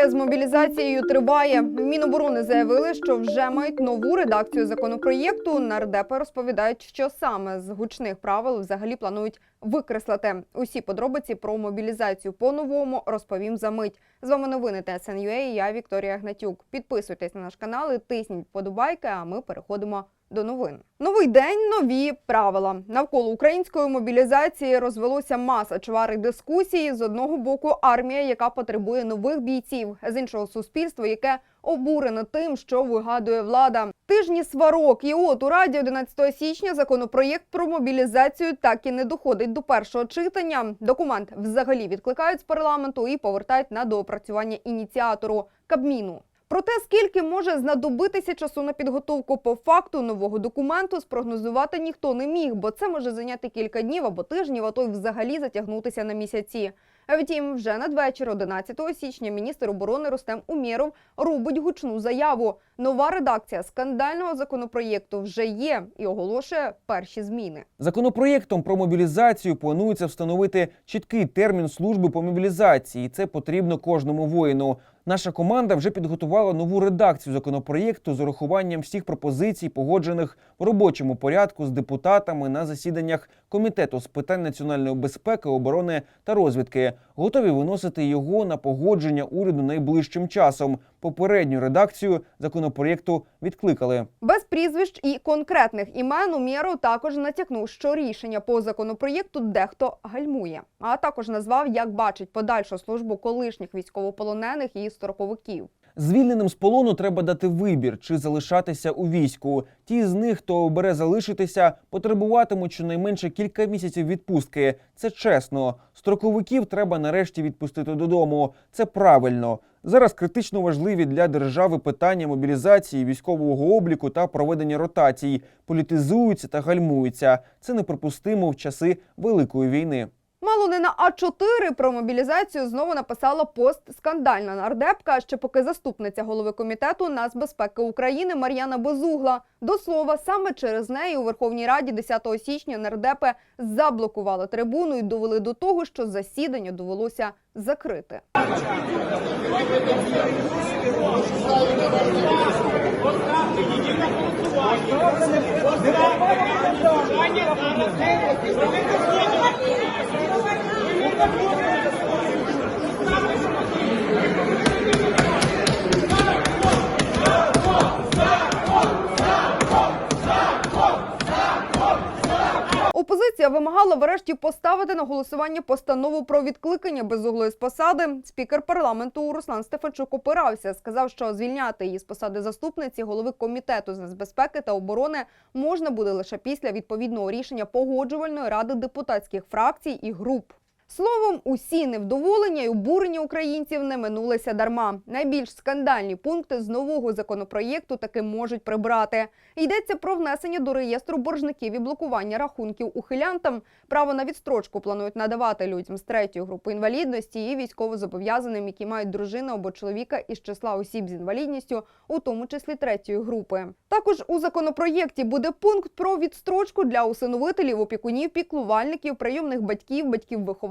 Історія з мобілізацією триває. Міноборони заявили, що вже мають нову редакцію законопроєкту. Нардепи розповідають, що саме з гучних правил взагалі планують викреслити. Усі подробиці про мобілізацію по-новому розповім за мить. З вами новини ТСНЮА і я Вікторія Гнатюк. Підписуйтесь на наш канал і тисніть вподобайки, а ми переходимо до новин. Новий день, нові правила. Навколо української мобілізації розвелося маса чвари дискусії. З одного боку, армія, яка потребує нових бійців, з іншого суспільство, яке обурене тим, що вигадує влада. Тижні сварок. І от у раді 11 січня законопроєкт про мобілізацію так і не доходить до першого читання. Документ взагалі відкликають з парламенту і повертають на доопрацювання ініціатору Кабміну. Проте, скільки може знадобитися часу на підготовку по факту нового документу, спрогнозувати ніхто не міг, бо це може зайняти кілька днів або тижнів, а то й взагалі затягнутися на місяці. А Втім, вже надвечір, 11 січня, міністр оборони Рустем Умєров робить гучну заяву. Нова редакція скандального законопроєкту вже є і оголошує перші зміни. Законопроєктом про мобілізацію планується встановити чіткий термін служби по мобілізації. Це потрібно кожному воїну. Наша команда вже підготувала нову редакцію законопроєкту з урахуванням всіх пропозицій, погоджених в робочому порядку з депутатами на засіданнях комітету з питань національної безпеки, оборони та розвідки. Готові виносити його на погодження уряду найближчим часом. Попередню редакцію законопроєкту відкликали. Без прізвищ і конкретних імен Умєров також натякнув, що рішення по законопроєкту дехто гальмує, а також назвав, як бачить подальшу службу колишніх військовополонених і строковиків. Звільненим з полону треба дати вибір, чи залишатися у війську. Ті з них, хто обере залишитися, потребуватимуть щонайменше кілька місяців відпустки. Це чесно. Строковиків треба нарешті відпустити додому. Це правильно. Зараз критично важливі для держави питання мобілізації, військового обліку та проведення ротацій. Політизуються та гальмуються. Це неприпустимо в часи великої війни. Мало не на А4 про мобілізацію знову написала пост скандальна нардепка, ще поки заступниця голови комітету нацбезпеки України Мар'яна Безугла. До слова, саме через неї у Верховній Раді 10 січня нардепи заблокували трибуну і довели до того, що засідання довелося закрити. Опозиція вимагала врешті поставити на голосування постанову про відкликання безуглої з посади. Спікер парламенту Руслан Стефанчук опирався. Сказав, що звільняти її з посади заступниці голови комітету з нацбезпеки та оборони можна буде лише після відповідного рішення погоджувальної ради депутатських фракцій і груп. Словом, усі невдоволення й обурення українців не минулися дарма. Найбільш скандальні пункти з нового законопроєкту таки можуть прибрати. Йдеться про внесення до реєстру боржників і блокування рахунків ухилянтам. Право на відстрочку планують надавати людям з третьої групи інвалідності і військовозобов'язаним, які мають дружину або чоловіка із числа осіб з інвалідністю, у тому числі третьої групи. Також у законопроєкті буде пункт про відстрочку для усиновителів, опікунів, піклувальників, прийомних батьків,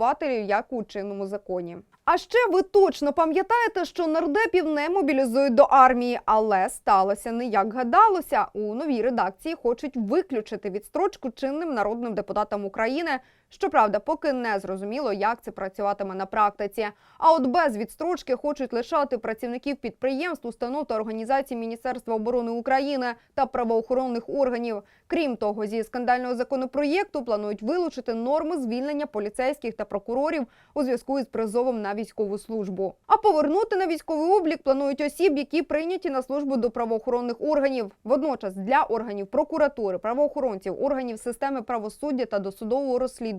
батьків-вихователів, як у чинному законі. А ще ви точно пам'ятаєте, що нардепів не мобілізують до армії, але сталося не як гадалося. У новій редакції хочуть виключити відстрочку чинним народним депутатам України. Щоправда, поки не зрозуміло, як це працюватиме на практиці. А от без відстрочки хочуть лишати працівників підприємств, установ та організацій Міністерства оборони України та правоохоронних органів. Крім того, зі скандального законопроєкту планують вилучити норми звільнення поліцейських та прокурорів у зв'язку із призовом на військову службу. А повернути на військовий облік планують осіб, які прийняті на службу до правоохоронних органів. Водночас для органів прокуратури, правоохоронців, органів системи правосуддя та досудового розслідування,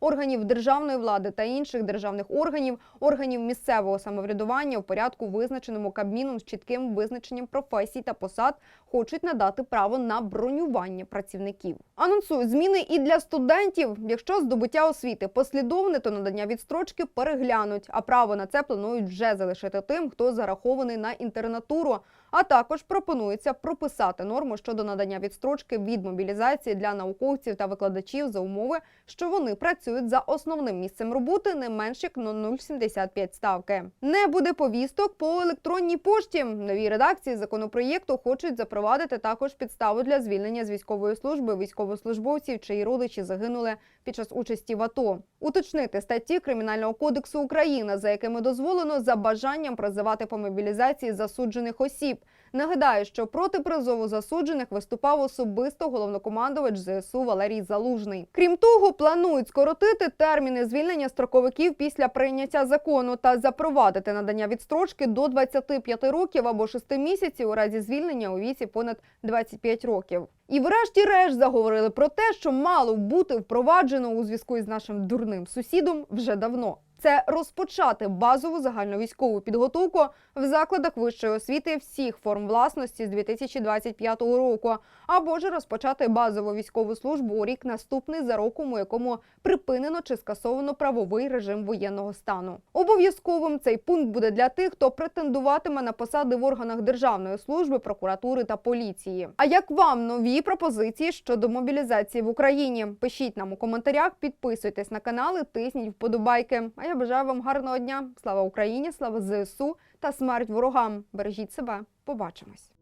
органів державної влади та інших державних органів, органів місцевого самоврядування в порядку, визначеному Кабміном з чітким визначенням професій та посад, хочуть надати право на бронювання працівників. Анонсують зміни і для студентів. Якщо здобуття освіти послідовне, то надання відстрочки переглянуть. А право на це планують вже залишити тим, хто зарахований на інтернатуру. А також пропонується прописати норму щодо надання відстрочки від мобілізації для науковців та викладачів за умови, що вони працюють за основним місцем роботи не менш як на 0,75 ставки. Не буде повісток по електронній пошті. Нові редакції законопроєкту хочуть запровадити також підставу для звільнення з військової служби військовослужбовців, чиї родичі загинули під час участі в АТО. Уточнити статті Кримінального кодексу України, за якими дозволено за бажанням призивати по мобілізації засуджених осіб. Нагадаю, що проти призову засуджених виступав особисто головнокомандувач ЗСУ Валерій Залужний. Крім того, планують скоротити терміни звільнення строковиків після прийняття закону та запровадити надання відстрочки до 25 років або 6 місяців у разі звільнення у віці понад 25 років. І врешті-решт заговорили про те, що мало бути впроваджено у зв'язку із нашим дурним сусідом вже давно. Це розпочати базову загальновійськову підготовку в закладах вищої освіти всіх форм власності з 2025 року, або ж розпочати базову військову службу у рік наступний за роком, у якому припинено чи скасовано правовий режим воєнного стану. Обов'язковим цей пункт буде для тих, хто претендуватиме на посади в органах державної служби, прокуратури та поліції. А як вам нові пропозиції щодо мобілізації в Україні? Пишіть нам у коментарях, підписуйтесь на канали, тисніть вподобайки. А я бажаю вам гарного дня. Слава Україні, слава ЗСУ та смерть ворогам. Бережіть себе. Побачимось.